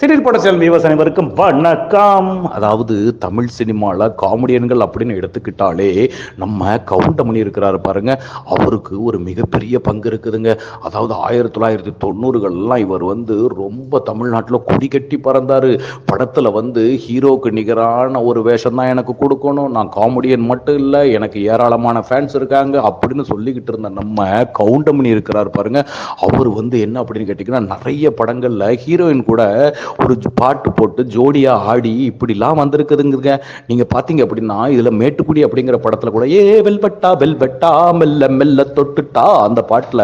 சிறிர் பட செல்வி அனைவருக்கும் வணக்கம். அதாவது தமிழ் சினிமாவில் காமெடியன்கள் அப்படின்னு எடுத்துக்கிட்டாலே நம்ம கவுண்டமணி இருக்கிறாரு பாருங்க. அவருக்கு ஒரு மிகப்பெரிய பங்கு இருக்குதுங்க. அதாவது ஆயிரத்தி தொள்ளாயிரத்தி தொண்ணூறுகள்லாம் இவர் வந்து ரொம்ப தமிழ்நாட்டில் கொடி கட்டி பறந்தார். படத்தில் வந்து ஹீரோக்கு நிகரான ஒரு வேஷம் தான் எனக்கு கொடுக்கணும். நான் காமெடியன் மட்டும் இல்லை எனக்கு ஏராளமான ஃபேன்ஸ் இருக்காங்க அப்படின்னு சொல்லிக்கிட்டு இருந்த நம்ம கவுண்டமணி இருக்கிறார் பாருங்க. அவர் வந்து என்ன அப்படின்னு கேட்டிங்கன்னா நிறைய படங்களில் ஹீரோயின் கூட ஒரு பாட்டு போட்டு ஜோடியா ஆடி இப்படிலாம் வந்திருக்குதுங்க. நீங்க பாத்தீங்க அப்படின்னா இதுல மேட்டுக்குடி அப்படிங்கிற படத்துல கூட ஏ வெல்வெட்டா வெல்வெட்டா மெல்ல மெல்ல தொட்டுட்டா. அந்த பாட்டுல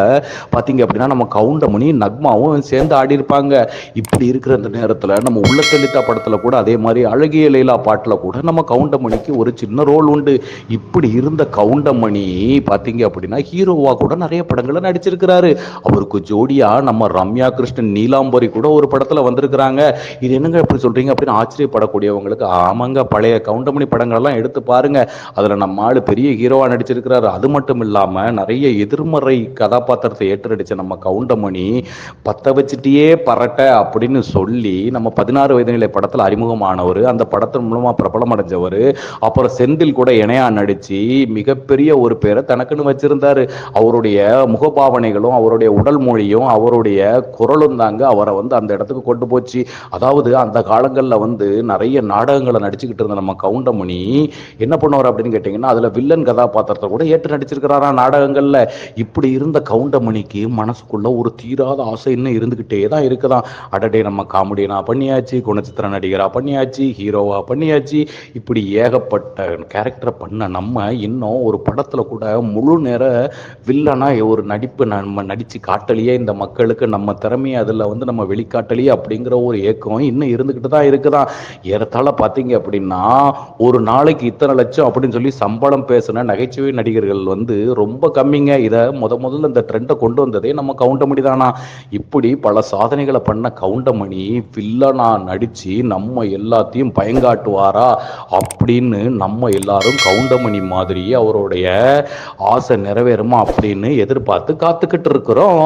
பாத்தீங்க அப்படின்னா நம்ம கவுண்டமணி நக்மாவும் சேர்ந்து ஆடி இருப்பாங்க இப்படி இருக்கிற அந்த நேரத்துல நம்ம உள்ள தெளித்தா படத்துல கூட அதே மாதிரி அழகிய லைலா பாட்டுல கூட நம்ம கவுண்டமணிக்கு ஒரு சின்ன ரோல் உண்டு. இப்படி இருந்த கவுண்டமணி பாத்தீங்க அப்படின்னா ஹீரோவா கூட நிறைய படங்களை நடிச்சிருக்கிறாரு. அவருக்கு ஜோடியா நம்ம ரம்யா கிருஷ்ணன் நீலாம்பரி கூட ஒரு படத்துல வந்திருக்கிறாங்க. இது என்னங்க இப்படி சொல்றீங்க? அப்படின்னு ஆச்சரியப்படக்கூடியவங்களுக்கு ஆமாங்க பழைய கவுண்டமணி படங்கள் எல்லாம் எடுத்து பாருங்க. அதுல நம்ம ஆளு பெரிய ஹீரோவா நடிச்சிருக்கிறாரு. அது மட்டும் இல்லாம நிறைய எதிர்மறை கதாபாத்திரத்தை ஏற்றடிச்ச நம்ம கவுண்டமணி பத்த வச்சுட்டியே பரட்ட அப்படின்னு சொல்லி நம்ம பதினாறு வயது நிலை படத்துல அறிமுகமானவர் அந்த படத்தின் மூலமா பிரபலம் அடைஞ்சவர் அப்புறம் செந்தில் கூட இணையா நடிச்சு மிகப்பெரிய ஒரு பேரை தனக்குன்னு வச்சிருந்தாரு. அவருடைய முகபாவனைகளும் அவருடைய உடல் மொழியும் அவருடைய குரலும் தாங்க அவரை வந்து அந்த இடத்துக்கு கொண்டு போச்சு. அதாவது அந்த காலங்களில் வந்து நிறைய நாடகங்களை நடிச்சுக்கிட்டு இருந்த நம்ம கவுண்டமணி என்ன பண்ணுவார் அப்படின்னு கேட்டிங்கன்னா அதில் வில்லன் கதாபாத்திரத்தை கூட ஏற்று நடிச்சிருக்கிறாரா நாடகங்களில். இப்படி இருந்த கவுண்டமணிக்கு மனசுக்குள்ள ஒரு தீராத ஆசை இன்னும் இருந்துக்கிட்டே தான் இருக்குதான். அடடே நம்ம காமெடியனா பண்ணியாச்சு குணச்சித்திர நடிகரா பண்ணியாச்சு ஹீரோவா பண்ணியாச்சு. இப்படி ஏகப்பட்ட கேரக்டரை பண்ண நம்ம இன்னும் ஒரு படத்தில் கூட முழு நேர வில்லனாக ஒரு நடிப்பு நம்ம நடித்து காட்டலையே இந்த மக்களுக்கு நம்ம திறமையை அதில் வந்து நம்ம வெளிக்காட்டலையே அப்படிங்கிற ஒரு ஏக்கம் இன்னும் இருந்துக்கிட்டு தான் இருக்குதான் ஏறத்தாழ பார்த்தீங்க அப்படின்னா ஒரு நாளைக்கு இத்தனை லட்சம் அப்படின்னு சொல்லி சம்பளம் பேசின நகைச்சுவை நடிகர்கள் வந்து ரொம்ப கம்மிங்க. இதை முத முதல்ல இந்த ட்ரெண்டை கொண்டு வந்ததே நம்ம கவுண்டமணி தானா? இப்படி பல சாதனைகளை பண்ண கவுண்டமணி வில்லனா நடிச்சு நம்ம எல்லாத்தையும் பயங்காட்டுவாரா? அப்படின்னு நம்ம எல்லாரும் கவுண்டமணி மாதிரி அவருடைய ஆசை நிறைவேறுமா அப்படின்னு எதிர்பார்த்து காத்துக்கிட்டு இருக்கிறோம்.